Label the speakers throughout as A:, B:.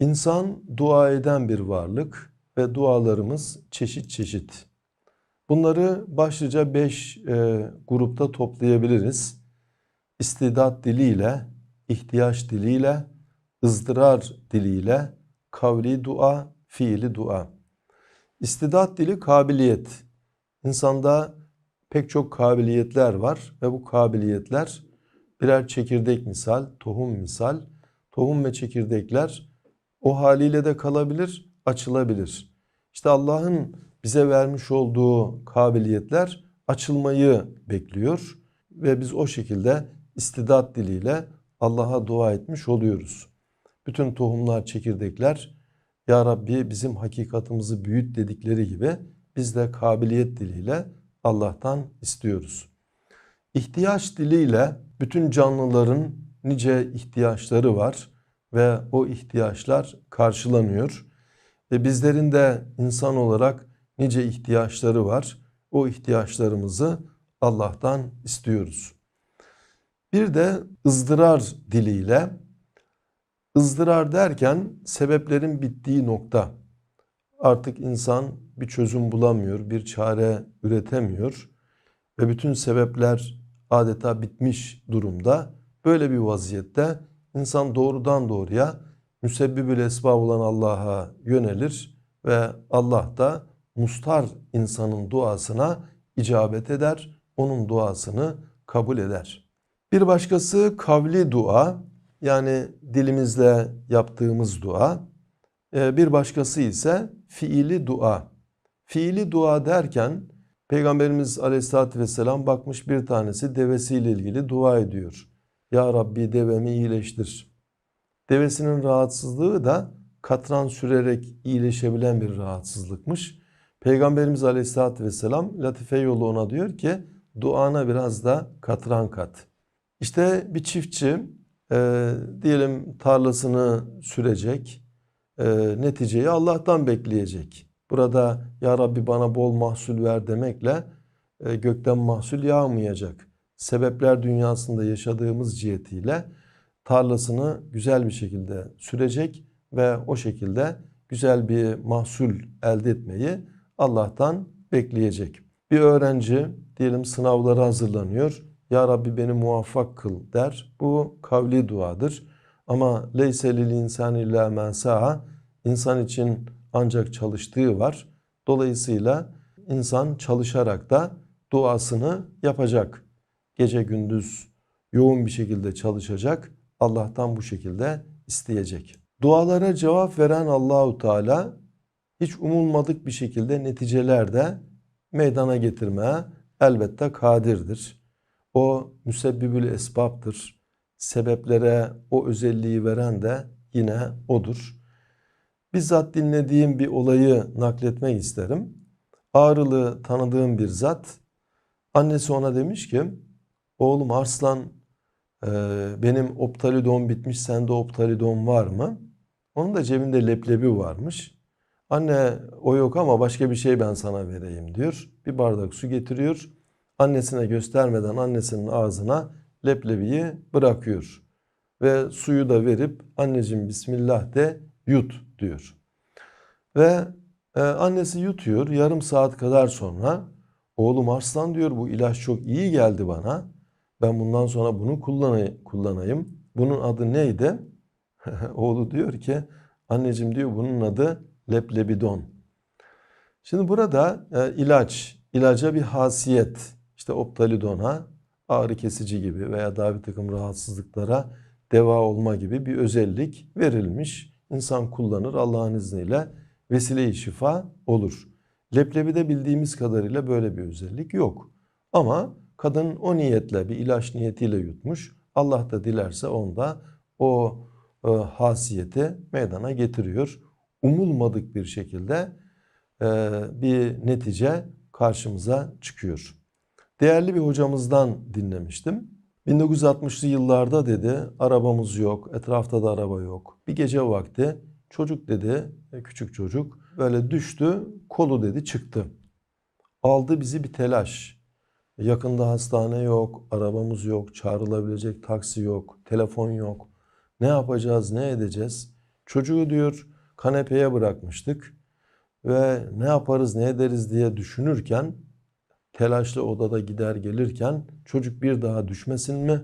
A: İnsan dua eden bir varlık ve dualarımız çeşit çeşit. Bunları başlıca beş e, grupta toplayabiliriz. İstidat diliyle, ihtiyaç diliyle, ızdırar diliyle, kavli dua, fiili dua. İstidat dili kabiliyet. İnsanda pek çok kabiliyetler var ve bu kabiliyetler birer çekirdek misal, tohum misal. Tohum ve çekirdekler o haliyle de kalabilir, açılabilir. İşte Allah'ın bize vermiş olduğu kabiliyetler açılmayı bekliyor ve biz o şekilde istidat diliyle Allah'a dua etmiş oluyoruz. Bütün tohumlar, çekirdekler Ya Rabbi bizim hakikatımızı büyüt dedikleri gibi biz de kabiliyet diliyle Allah'tan istiyoruz. İhtiyaç diliyle bütün canlıların nice ihtiyaçları var ve o ihtiyaçlar karşılanıyor. Ve bizlerin de insan olarak nice ihtiyaçları var. O ihtiyaçlarımızı Allah'tan istiyoruz. Bir de ızdırar diliyle ızdırar derken sebeplerin bittiği nokta. Artık insan bir çözüm bulamıyor, bir çare üretemiyor ve bütün sebepler adeta bitmiş durumda. Böyle bir vaziyette insan doğrudan doğruya müsebbibül esbab olan Allah'a yönelir ve Allah da mustar insanın duasına icabet eder, onun duasını kabul eder. Bir başkası kavli dua yani dilimizle yaptığımız dua. Ee, bir başkası ise fiili dua. Fiili dua derken Peygamberimiz Aleyhisselatü Vesselam bakmış bir tanesi devesiyle ilgili dua ediyor. Ya Rabbi devemi iyileştir. Devesinin rahatsızlığı da katran sürerek iyileşebilen bir rahatsızlıkmış. Peygamberimiz Aleyhisselatü Vesselam latife yolu ona diyor ki duana biraz da katran kat. İşte bir çiftçi e, diyelim tarlasını sürecek, e, neticeyi Allah'tan bekleyecek. Burada ya Rabbi bana bol mahsul ver demekle e, gökten mahsul yağmayacak. Sebepler dünyasında yaşadığımız cihetiyle tarlasını güzel bir şekilde sürecek ve o şekilde güzel bir mahsul elde etmeyi Allah'tan bekleyecek. Bir öğrenci diyelim sınavlara hazırlanıyor. Ya Rabbi beni muvaffak kıl der. Bu kavli duadır. Ama leyse lil insani illa men sa'a insan için ancak çalıştığı var. Dolayısıyla insan çalışarak da duasını yapacak. Gece gündüz yoğun bir şekilde çalışacak. Allah'tan bu şekilde isteyecek. Dualara cevap veren Allahu Teala hiç umulmadık bir şekilde neticeler de meydana getirmeye elbette kadirdir. O müsebbibül esbaptır. Sebeplere o özelliği veren de yine odur. Bizzat dinlediğim bir olayı nakletmek isterim. Ağrılı tanıdığım bir zat annesi ona demiş ki oğlum Arslan e, benim optalidon bitmiş sende optalidon var mı? Onun da cebinde leblebi varmış. Anne o yok ama başka bir şey ben sana vereyim diyor. Bir bardak su getiriyor. Annesine göstermeden annesinin ağzına leblebiyi bırakıyor. Ve suyu da verip anneciğim bismillah de yut diyor. Ve e, annesi yutuyor yarım saat kadar sonra oğlum Arslan diyor bu ilaç çok iyi geldi bana. Ben bundan sonra bunu kullanayım. Bunun adı neydi? Oğlu diyor ki anneciğim diyor bunun adı leblebidon. Şimdi burada e, ilaç, ilaca bir hasiyet, işte optalidona ağrı kesici gibi veya daha bir takım rahatsızlıklara deva olma gibi bir özellik verilmiş. İnsan kullanır Allah'ın izniyle vesile-i şifa olur. Leblebide bildiğimiz kadarıyla böyle bir özellik yok. Ama kadın o niyetle bir ilaç niyetiyle yutmuş. Allah da dilerse onda o e, hasiyeti meydana getiriyor. Umulmadık bir şekilde e, bir netice karşımıza çıkıyor. Değerli bir hocamızdan dinlemiştim. 1960'lı yıllarda dedi arabamız yok, etrafta da araba yok. Bir gece vakti çocuk dedi, e, küçük çocuk böyle düştü, kolu dedi çıktı. Aldı bizi bir telaş. Yakında hastane yok, arabamız yok, çağrılabilecek taksi yok, telefon yok. Ne yapacağız, ne edeceğiz? Çocuğu diyor kanepeye bırakmıştık ve ne yaparız ne ederiz diye düşünürken telaşlı odada gider gelirken çocuk bir daha düşmesin mi?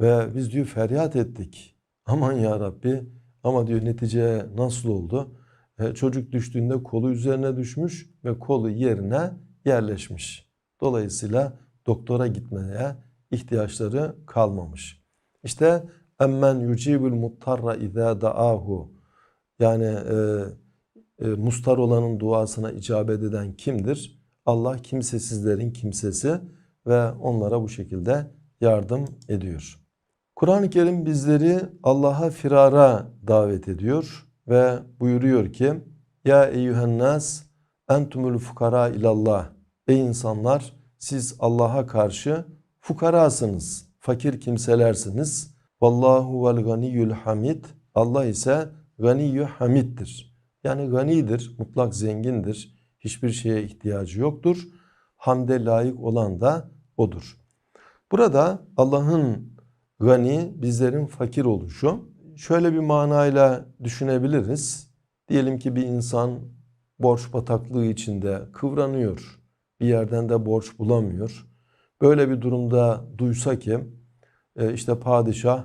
A: Ve biz diyor feryat ettik. Aman ya Rabbi ama diyor neticeye nasıl oldu? E, çocuk düştüğünde kolu üzerine düşmüş ve kolu yerine yerleşmiş. Dolayısıyla doktora gitmeye ihtiyaçları kalmamış. İşte emmen yucibul muttarra izâ da'ahu yani e, e, mustar olanın duasına icabet eden kimdir? Allah kimsesizlerin kimsesi ve onlara bu şekilde yardım ediyor. Kur'an-ı Kerim bizleri Allah'a firara davet ediyor ve buyuruyor ki Ya eyyühen nas entumul fukara ilallah Ey insanlar siz Allah'a karşı fukarasınız, fakir kimselersiniz. Vallahu vel ganiyyul hamid. Allah ise ganiyyü hamiddir. Yani ganidir, mutlak zengindir. Hiçbir şeye ihtiyacı yoktur. Hamde layık olan da odur. Burada Allah'ın gani, bizlerin fakir oluşu şöyle bir manayla düşünebiliriz. Diyelim ki bir insan borç bataklığı içinde kıvranıyor. Bir yerden de borç bulamıyor. Böyle bir durumda duysa ki e, işte padişah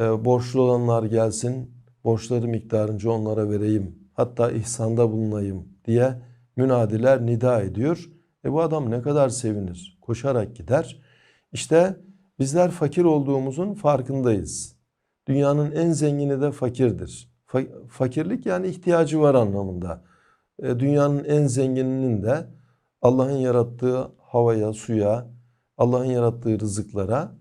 A: e, borçlu olanlar gelsin, borçları miktarınca onlara vereyim. Hatta ihsanda bulunayım diye münadiler nida ediyor. E bu adam ne kadar sevinir, koşarak gider. İşte bizler fakir olduğumuzun farkındayız. Dünyanın en zengini de fakirdir. Fakirlik yani ihtiyacı var anlamında. E, dünyanın en zengininin de Allah'ın yarattığı havaya, suya, Allah'ın yarattığı rızıklara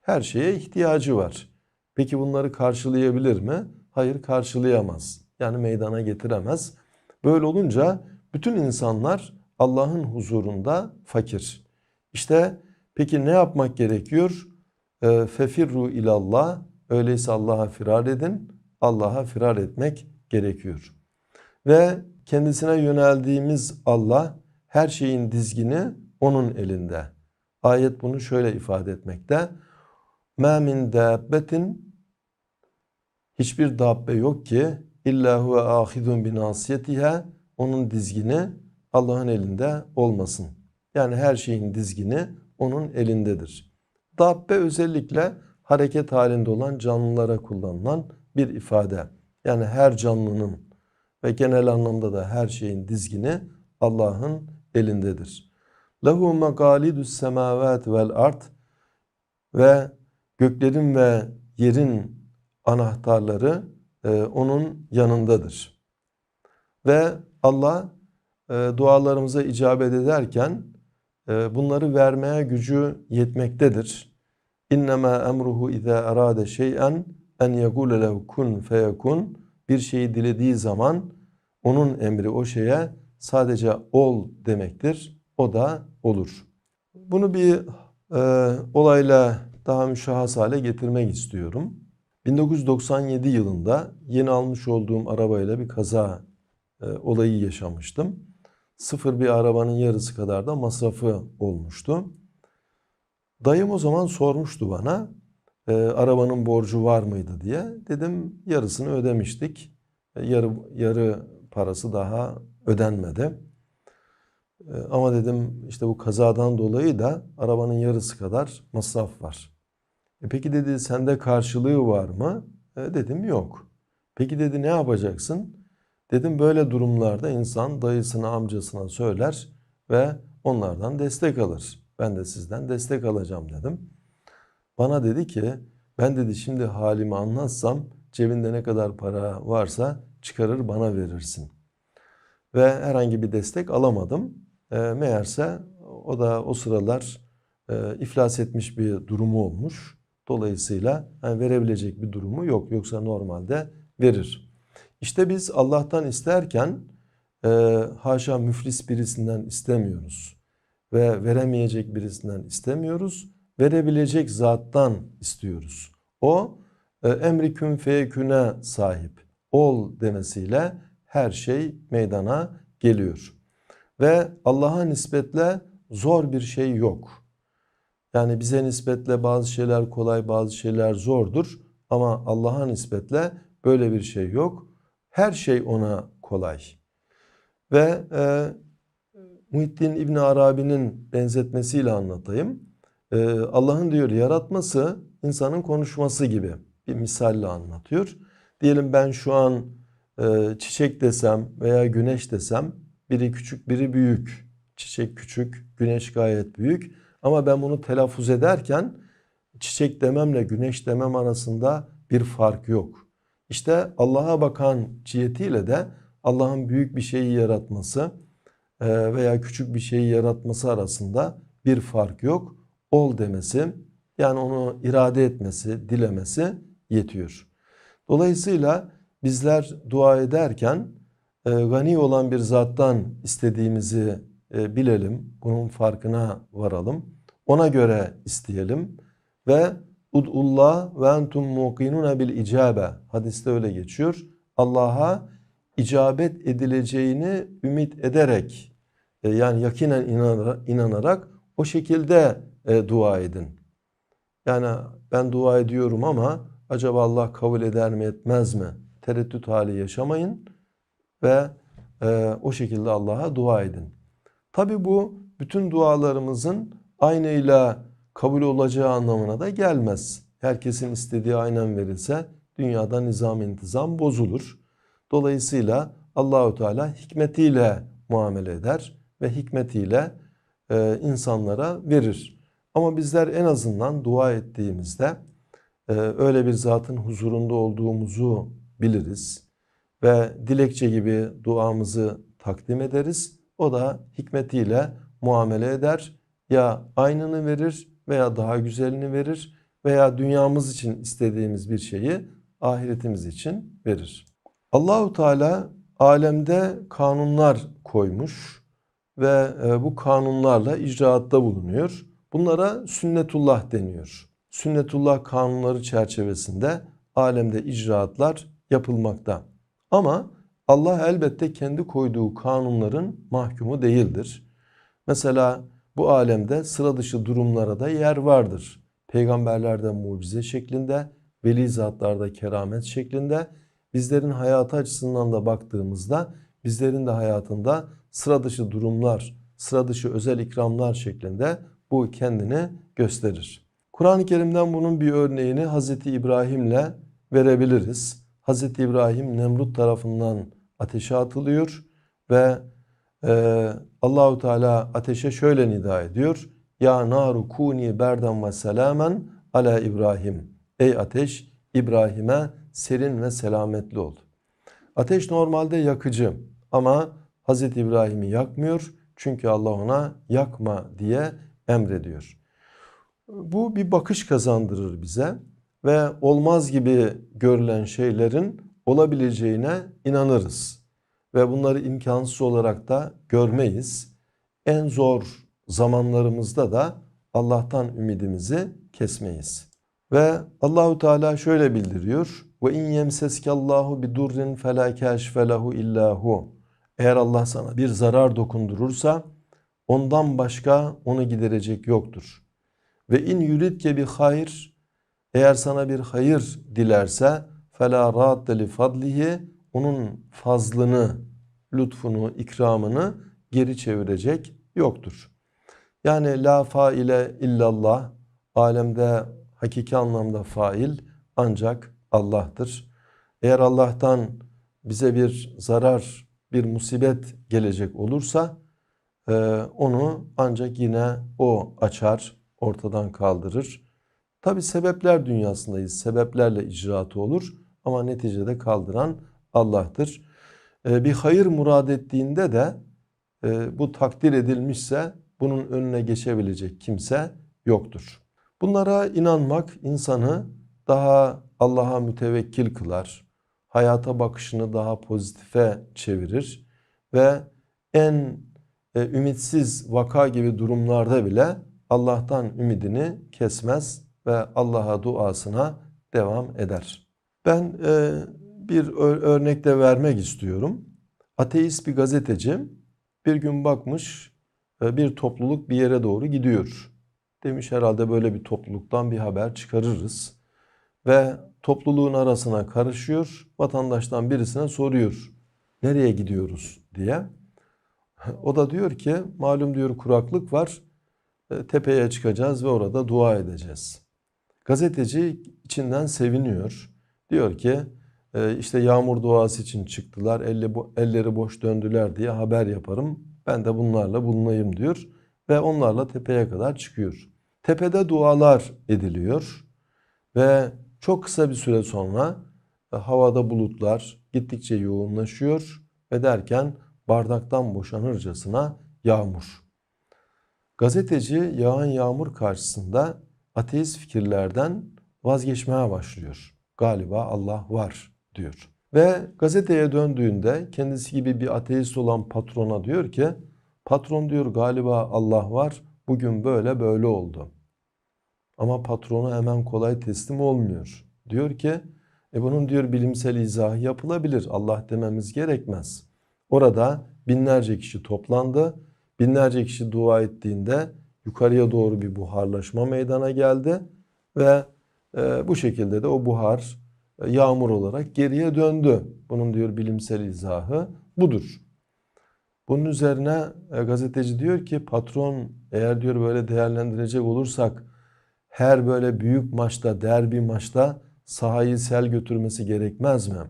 A: her şeye ihtiyacı var. Peki bunları karşılayabilir mi? Hayır karşılayamaz. Yani meydana getiremez. Böyle olunca bütün insanlar Allah'ın huzurunda fakir. İşte peki ne yapmak gerekiyor? E, Fefirru ilallah. Öyleyse Allah'a firar edin. Allah'a firar etmek gerekiyor. Ve kendisine yöneldiğimiz Allah her şeyin dizgini onun elinde. Ayet bunu şöyle ifade etmekte. مَا مِنْ دَابَّةٍ Hiçbir dabbe yok ki illa huve ahidun bi nasiyetiha onun dizgini Allah'ın elinde olmasın. Yani her şeyin dizgini onun elindedir. Dabbe özellikle hareket halinde olan canlılara kullanılan bir ifade. Yani her canlının ve genel anlamda da her şeyin dizgini Allah'ın elindedir. Lehu megalidus semavat vel ard ve göklerin ve yerin anahtarları e, onun yanındadır. Ve Allah e, dualarımıza icabet ederken e, bunları vermeye gücü yetmektedir. İnnemâ emruhu izâ arâde şey'en en yegûle lehu kun feyekun bir şeyi dilediği zaman onun emri o şeye sadece ol demektir. O da olur. Bunu bir e, olayla daha müşahhas hale getirmek istiyorum. 1997 yılında yeni almış olduğum arabayla bir kaza e, olayı yaşamıştım. Sıfır bir arabanın yarısı kadar da masrafı olmuştu. Dayım o zaman sormuştu bana e, arabanın borcu var mıydı diye. Dedim yarısını ödemiştik. E, yarı, yarı parası daha ödenmedi. E, ama dedim işte bu kazadan dolayı da arabanın yarısı kadar masraf var. E peki dedi sende karşılığı var mı? E dedim yok. Peki dedi ne yapacaksın? Dedim böyle durumlarda insan dayısına amcasına söyler ve onlardan destek alır. Ben de sizden destek alacağım dedim. Bana dedi ki ben dedi şimdi halimi anlatsam cebinde ne kadar para varsa çıkarır bana verirsin. Ve herhangi bir destek alamadım. E, meğerse o da o sıralar e, iflas etmiş bir durumu olmuş. Dolayısıyla yani verebilecek bir durumu yok. Yoksa normalde verir. İşte biz Allah'tan isterken e, haşa müflis birisinden istemiyoruz. Ve veremeyecek birisinden istemiyoruz. Verebilecek zattan istiyoruz. O e, emri kün feyeküne sahip. Ol demesiyle her şey meydana geliyor. Ve Allah'a nispetle zor bir şey yok. Yani bize nispetle bazı şeyler kolay, bazı şeyler zordur. Ama Allah'a nispetle böyle bir şey yok. Her şey ona kolay. Ve e, Muhittin İbn Arabi'nin benzetmesiyle anlatayım. E, Allah'ın diyor yaratması insanın konuşması gibi bir misalle anlatıyor. Diyelim ben şu an e, çiçek desem veya güneş desem biri küçük biri büyük. Çiçek küçük, güneş gayet büyük. Ama ben bunu telaffuz ederken çiçek dememle güneş demem arasında bir fark yok. İşte Allah'a bakan cihetiyle de Allah'ın büyük bir şeyi yaratması e, veya küçük bir şeyi yaratması arasında bir fark yok. Ol demesi yani onu irade etmesi, dilemesi yetiyor. Dolayısıyla bizler dua ederken e, gani olan bir zattan istediğimizi e, bilelim, bunun farkına varalım. Ona göre isteyelim ve udullah ve entum muqinuna bil icabe. Hadiste öyle geçiyor. Allah'a icabet edileceğini ümit ederek e, yani yakinen inanarak o şekilde e, dua edin. Yani ben dua ediyorum ama acaba Allah kabul eder mi etmez mi? Tereddüt hali yaşamayın ve e, o şekilde Allah'a dua edin. Tabi bu bütün dualarımızın aynıyla kabul olacağı anlamına da gelmez. Herkesin istediği aynen verilse dünyada nizam intizam bozulur. Dolayısıyla Allahü Teala hikmetiyle muamele eder ve hikmetiyle e, insanlara verir. Ama bizler en azından dua ettiğimizde e, öyle bir zatın huzurunda olduğumuzu biliriz ve dilekçe gibi duamızı takdim ederiz. O da hikmetiyle muamele eder. Ya aynını verir veya daha güzelini verir veya dünyamız için istediğimiz bir şeyi ahiretimiz için verir. Allahu Teala alemde kanunlar koymuş ve e, bu kanunlarla icraatta bulunuyor. Bunlara sünnetullah deniyor. Sünnetullah kanunları çerçevesinde alemde icraatlar yapılmakta. Ama Allah elbette kendi koyduğu kanunların mahkumu değildir. Mesela bu alemde sıra dışı durumlara da yer vardır. Peygamberlerde mucize şeklinde, veli zatlarda keramet şeklinde, bizlerin hayatı açısından da baktığımızda bizlerin de hayatında sıra dışı durumlar, sıra dışı özel ikramlar şeklinde bu kendini gösterir. Kur'an-ı Kerim'den bunun bir örneğini Hz. İbrahim'le verebiliriz. Hz. İbrahim Nemrut tarafından ateşe atılıyor ve e, Allahu Teala ateşe şöyle nida ediyor. Ya naru kuni berden ve selamen ala İbrahim. Ey ateş İbrahim'e serin ve selametli ol. Ateş normalde yakıcı ama Hz. İbrahim'i yakmıyor. Çünkü Allah ona yakma diye emrediyor. Bu bir bakış kazandırır bize ve olmaz gibi görülen şeylerin olabileceğine inanırız. Ve bunları imkansız olarak da görmeyiz. En zor zamanlarımızda da Allah'tan ümidimizi kesmeyiz. Ve Allahu Teala şöyle bildiriyor. Ve in yemseskallahu bi durrin fela kashfe lehu illahu. Eğer Allah sana bir zarar dokundurursa ondan başka onu giderecek yoktur. Ve in yuridke bi hayr eğer sana bir hayır dilerse fela radde li fadlihi onun fazlını, lütfunu, ikramını geri çevirecek yoktur. Yani la faile illallah alemde hakiki anlamda fail ancak Allah'tır. Eğer Allah'tan bize bir zarar, bir musibet gelecek olursa onu ancak yine o açar, ortadan kaldırır. Tabi sebepler dünyasındayız. Sebeplerle icraatı olur ama neticede kaldıran Allah'tır. E, bir hayır murad ettiğinde de e, bu takdir edilmişse bunun önüne geçebilecek kimse yoktur. Bunlara inanmak insanı daha Allah'a mütevekkil kılar. Hayata bakışını daha pozitife çevirir ve en e, ümitsiz vaka gibi durumlarda bile Allah'tan ümidini kesmez ve Allah'a duasına devam eder. Ben e, bir örnek de vermek istiyorum. Ateist bir gazeteci bir gün bakmış e, bir topluluk bir yere doğru gidiyor. Demiş herhalde böyle bir topluluktan bir haber çıkarırız. ve topluluğun arasına karışıyor. Vatandaştan birisine soruyor. Nereye gidiyoruz diye. O da diyor ki malum diyor kuraklık var. E, Tepeye çıkacağız ve orada dua edeceğiz. Gazeteci içinden seviniyor. Diyor ki e, işte yağmur duası için çıktılar. Elleri boş döndüler diye haber yaparım. Ben de bunlarla bulunayım diyor. Ve onlarla tepeye kadar çıkıyor. Tepede dualar ediliyor. Ve çok kısa bir süre sonra e, havada bulutlar gittikçe yoğunlaşıyor ve derken bardaktan boşanırcasına yağmur. Gazeteci yağan yağmur karşısında ateist fikirlerden vazgeçmeye başlıyor. Galiba Allah var diyor. Ve gazeteye döndüğünde kendisi gibi bir ateist olan patrona diyor ki patron diyor galiba Allah var bugün böyle böyle oldu. Ama patronu hemen kolay teslim olmuyor. Diyor ki e bunun diyor bilimsel izahı yapılabilir. Allah dememiz gerekmez. Orada binlerce kişi toplandı. Binlerce kişi dua ettiğinde yukarıya doğru bir buharlaşma meydana geldi ve e, bu şekilde de o buhar e, yağmur olarak geriye döndü. Bunun diyor bilimsel izahı budur. Bunun üzerine e, gazeteci diyor ki patron eğer diyor böyle değerlendirecek olursak her böyle büyük maçta, derbi maçta sahayı sel götürmesi gerekmez mi?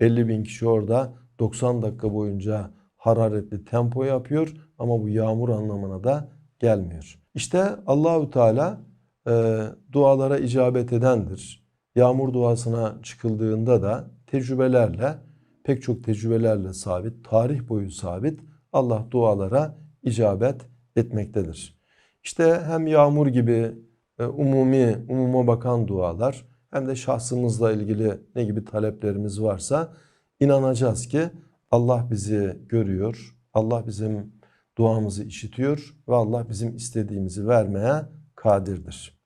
A: 50 bin kişi orada 90 dakika boyunca hararetli tempo yapıyor ama bu yağmur anlamına da gelmiyor. İşte Allahü Teala e, dualara icabet edendir. Yağmur duasına çıkıldığında da tecrübelerle, pek çok tecrübelerle sabit, tarih boyu sabit Allah dualara icabet etmektedir. İşte hem yağmur gibi e, umumi, umuma bakan dualar hem de şahsımızla ilgili ne gibi taleplerimiz varsa inanacağız ki Allah bizi görüyor, Allah bizim duamızı işitiyor ve Allah bizim istediğimizi vermeye kadirdir.